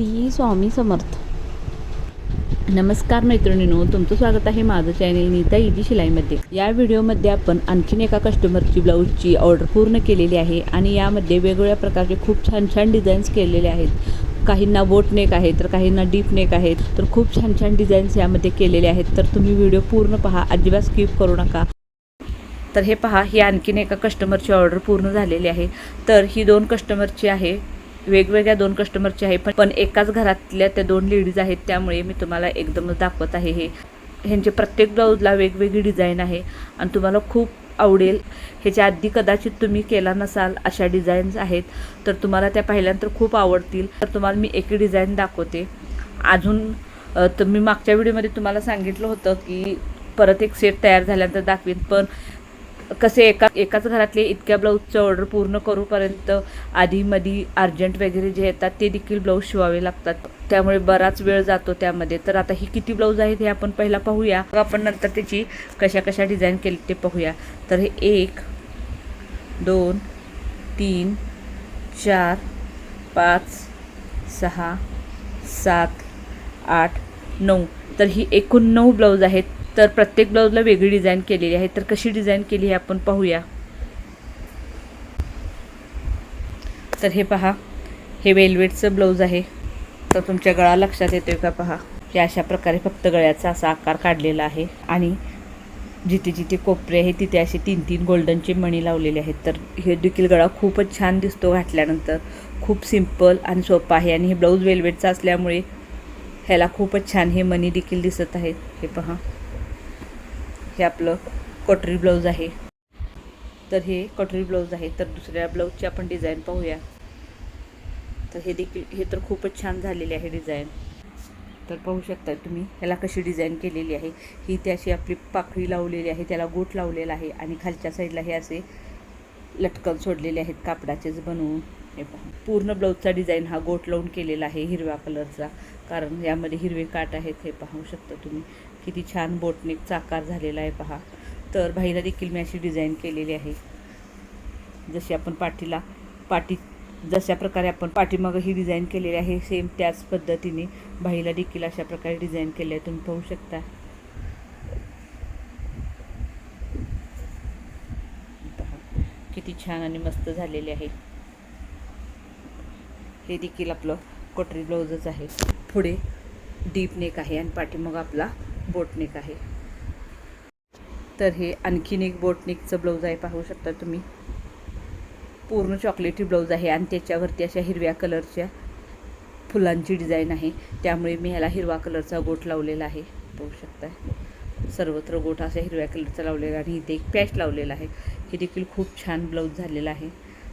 श्री स्वामी समर्थ. नमस्कार मैत्रिणींनो तुमचं स्वागत आहे माझं चॅनेल नीता इजी शिलाईमध्ये. या व्हिडिओमध्ये आपण आणखीन एका कस्टमरची ब्लाऊजची ऑर्डर पूर्ण केलेली आहे आणि यामध्ये वेगवेगळ्या प्रकारचे खूप छान छान डिझाईन्स केलेले आहेत. काहींना बोट नेक आहे तर काहींना डीप नेक आहेत तर खूप छान छान डिझाईन्स यामध्ये केलेले आहेत. तर तुम्ही व्हिडिओ पूर्ण पहा अजिबात स्किप करू नका. तर हे पहा ही आणखीन एका कस्टमरची ऑर्डर पूर्ण झालेली आहे. तर ही दोन कस्टमरची आहे. वेगवेगळ्या दोन कस्टमरचे आहे पण पण एकाच घरातल्या त्या दोन लेडीज आहेत त्यामुळे मी तुम्हाला एकदमच दाखवत आहे हे. ह्यांचे प्रत्येक ब्लाऊजला वेगवेगळी डिझाईन आहे आणि तुम्हाला खूप आवडेल. ह्याच्या आधी कदाचित तुम्ही केला नसाल अशा डिझाईन्स आहेत तर तुम्हाला त्या पाहिल्यानंतर खूप आवडतील. तर तुम्हाला मी एक डिझाईन दाखवते. अजून तर मी मागच्या व्हिडिओमध्ये तुम्हाला सांगितलं होतं की परत एक सेट तयार झाल्यानंतर दाखवीन पण कसे एका एकाच घरातले इतक्या ब्लाऊजचं ऑर्डर पूर्ण करूपर्यंत आधीमधी अर्जंट वगैरे जे येतात ते देखील ब्लाऊज शिवावे लागतात. त्यामुळे बराच वेळ जातो त्यामध्ये. तर आता ही किती ब्लाऊज आहेत हे आपण पहिला पाहूया. मग आपण नंतर त्याची कशा कशा डिझाईन केली ते पाहूया. तर हे एक दोन तीन चार पाच सहा सात आठ नऊ. तर ही एकूण नऊ ब्लाऊज आहेत. तर प्रत्येक ब्लाऊजला वेगळी डिझाईन केलेली आहे. तर कशी डिझाईन केली हे आपण पाहूया. तर हे पहा हे वेल्वेटचं ब्लाऊज आहे. तर तुमच्या गळा लक्षात येतोय का पहा? की अशा प्रकारे फक्त गळ्याचा असा आकार काढलेला आहे आणि जिथे जिथे कोपरे आहे तिथे असे तीन तीन गोल्डनचे मणी लावलेले आहेत. तर हे देखील गळा खूपच छान दिसतो घातल्यानंतर. खूप सिंपल आणि सोपं आहे आणि हे ब्लाऊज वेलवेटचं असल्यामुळे ह्याला खूपच छान हे मणी देखील दिसत आहेत हे पहा. हे आपलं कटरी ब्लाऊज आहे. तर हे कटरी ब्लाऊज आहे. तर दुसऱ्या ब्लाऊजची आपण डिझाईन पाहूया. तर हे देखील हे तर खूपच छान झालेले आहे डिझाईन. तर पाहू शकता तुम्ही ह्याला कशी डिझाईन केलेली आहे. ही ती अशी आपली पाखळी लावलेली आहे त्याला गोट लावलेला आहे आणि खालच्या साईडला हे असे लटकन सोडलेले आहेत कापडाचेच बनवून. हे पूर्ण ब्लाऊजचा डिझाईन हा गोट लावून केलेला आहे हिरव्या कलरचा. कारण यामध्ये हिरवे काट आहेत हे पाहू शकता तुम्ही. किती छान बोटनेकचा आकार झालेला आहे पहा. तर भाईला देखील मी अशी डिझाईन केलेली आहे. जशी आपण पाठीला पाठी जशा प्रकारे आपण पाठीमागं ही डिझाईन केलेली आहे सेम त्याच पद्धतीने भाईला देखील अशा प्रकारे डिझाईन केली आहे. तुम्ही पाहू शकता. किती छान आणि मस्त झालेले आहे. हे देखील आपलं कटरी ब्लाऊजच आहे. पुढे डीप नेक आहे आणि पाठीमागं आपला बोटनिक आहे. तर हे आणखीन एक बोटनिकचं ब्लाऊज आहे पाहू शकता तुम्ही. पूर्ण चॉकलेटी ब्लाऊज आहे आणि त्याच्यावरती अशा हिरव्या कलरच्या फुलांची डिझाईन आहे. त्यामुळे मी ह्याला हिरवा कलरचा गोट लावलेला आहे पाहू शकता. सर्वत्र गोट असा हिरव्या कलरचा लावलेला आणि इथे एक पॅच लावलेला आहे. हे देखील खूप छान ब्लाऊज झालेला आहे.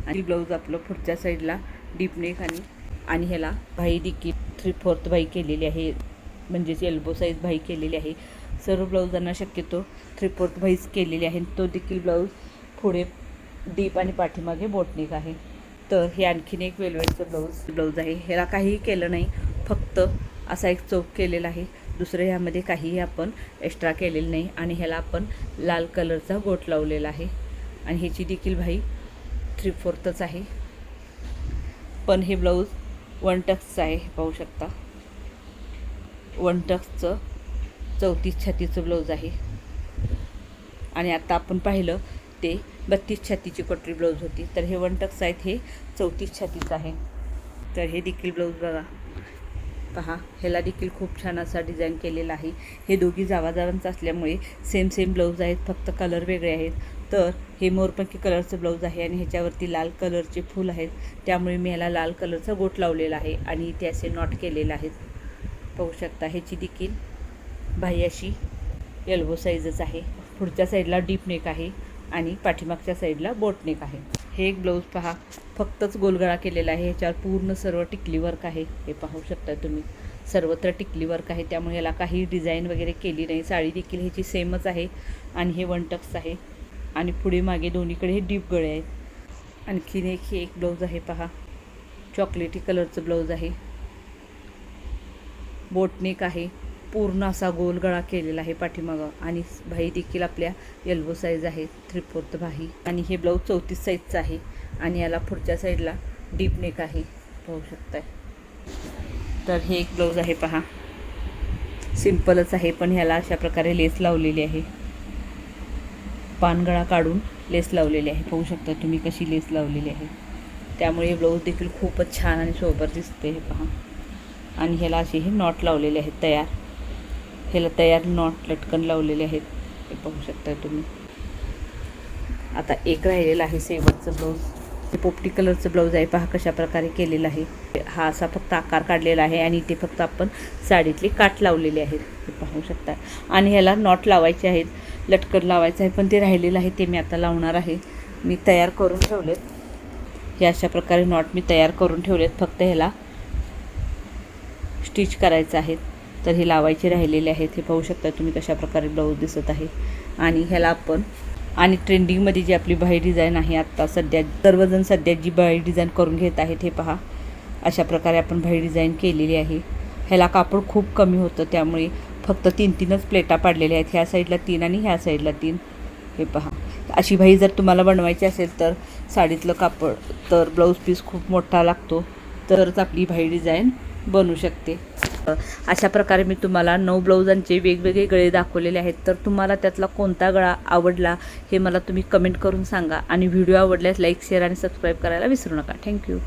आणि ब्लाऊज आपलं पुढच्या साईडला डीप नेक आणि आणि ह्याला भाई देखील थ्री फोर्थ भाई केलेली आहे. म्हणजेच एल्बो साईज भाई केलेली आहे. सर्व ब्लाऊजांना शक्यतो थ्री फोर्थ भाईज केलेली आहे तो देखील ब्लाऊज पुढे डीप आणि पाठीमागे बोटनिक आहे. तर हे आणखीन एक वेलवेटचं ब्लाऊज ब्लाऊज आहे. ह्याला काहीही केलं नाही. फक्त असा एक चौक केलेला आहे. दुसरं ह्यामध्ये काहीही आपण एक्स्ट्रा केलेलं नाही. आणि ह्याला आपण लाल कलरचा गोट लावलेला आहे. आणि ह्याची देखील भाई थ्री फोर्थच आहे. पण हे ब्लाऊज वन टक्सचं आहे. पाहू शकता. वन टक्सचं चौतीस छातीचं ब्लाऊज आहे. आणि आता आपण पाहिलं ते बत्तीस छातीची कटरी ब्लाऊज होती. तर हे वन टक्स आहेत हे चौतीस छातीचं आहे. तर हे देखील ब्लाऊज बघा. पहा ह्याला देखील खूप छान असा डिझाईन केलेला आहे. हे दोघी जावाजावांचं असल्यामुळे सेम सेम ब्लाऊज आहेत फक्त कलर वेगळे आहेत. तर हे मोरपंखी कलरचं ब्लाऊज आहे आणि ह्याच्यावरती लाल कलरचे फूल आहेत. त्यामुळे मी ह्याला लाल कलरचा गोट लावलेला आहे आणि इथे असे नॉट केलेले आहेत. पाहू शकता ह्याची देखील बाही अशी एल्बो साईजच आहे. पुढच्या साईडला डीप नेक आहे आणि पाठीमागच्या साईडला बोट नेक आहे. हे एक ब्लाऊज पहा. फक्तच गोलगळा केलेला आहे. ह्याच्यावर पूर्ण सर्व टिकली वर्क आहे. हे पाहू शकता तुम्ही. सर्वत्र टिकली वर्क आहे. त्यामुळे याला काही डिझाईन वगैरे केली नाही. साडी देखील ह्याची सेमच आहे. आणि हे वन टक्स आहे. आणि पुढे मागे दोन्हीकडे हे डीप गळे आहेत. आणखीन एक हे एक ब्लाऊज आहे पहा. चॉकलेटी कलरचं ब्लाऊज आहे. बोटनेक आहे. पूर्ण असा गोल गळा केलेला आहे पाठीमागं. आणि भाई देखील आपल्या येल्बो साईज आहे थ्री फोर्थ भाई. आणि हे ब्लाऊज चौतीस साईजचं आहे. आणि याला पुढच्या साईडला डीप नेक आहे. पाहू शकताय. तर हे एक ब्लाऊज आहे पहा. सिम्पलच आहे पण ह्याला अशा प्रकारे लेस लावलेली आहे. पानगळा काढून लेस लावलेली आहे. पाहू शकता तुम्ही कशी लेस लावलेली आहे. त्यामुळे हे ब्लाऊज देखील खूपच छान आणि सोबर दिसते हे पहा. आणि ह्याला अशी हे नॉट लावलेले आहेत तयार. ह्याला तयार नॉट लटकन लावलेले आहेत. हे पाहू शकता तुम्ही. आता एक राहिलेला आहे शेवटचं ब्लाऊज ते पोपटी कलरचं ब्लाऊज आहे. पहा कशा प्रकारे केलेलं आहे. हा असा फक्त आकार काढलेला आहे आणि इथे फक्त आपण साडीतले काठ लावलेले आहेत. हे पाहू शकता आणि ह्याला नॉट लावायचे आहेत. लटकन लावायचं आहे. पण ते राहिलेलं आहे ते मी आता लावणार आहे. मी तयार करून ठेवलेत. हे अशा प्रकारे नॉट मी तयार करून ठेवलेत. फक्त ह्याला स्टिच करायचं आहे तर हे लावायचे राहिलेले आहेत. हे पाहू शकता तुम्ही कशा प्रकारे ब्लाऊज दिसत आहे. आणि ह्याला आपण आणि ट्रेंडिंगमध्ये जी आपली बाही डिझाईन आहे आत्ता सध्या सर्वजण सध्या जी बाही डिझाईन करून घेत आहेत हे पहा. अशा प्रकारे आपण बाही डिझाईन केलेली आहे. ह्याला कापड खूप कमी होतं त्यामुळे फक्त तीन तीनच प्लेटा पाडलेल्या आहेत. ह्या साईडला तीन आणि ह्या साईडला तीन. हे पहा. अशी भाई जर तुम्हाला बनवायची असेल तर साडीतलं कापड तर ब्लाऊज पीस खूप मोठा लागतो. तरच आपली भाई डिझाईन बनू शकते. अशा प्रकारे मी तुम्हाला नऊ ब्लाऊजांचे वेगवेगळे गळे दाखवलेले आहेत. तर तुम्हाला त्यातला कोणता गळा आवडला हे मला तुम्ही कमेंट करून सांगा. आणि व्हिडिओ आवडल्यास लाईक शेअर आणि सबस्क्राईब करायला विसरू नका. थँक्यू.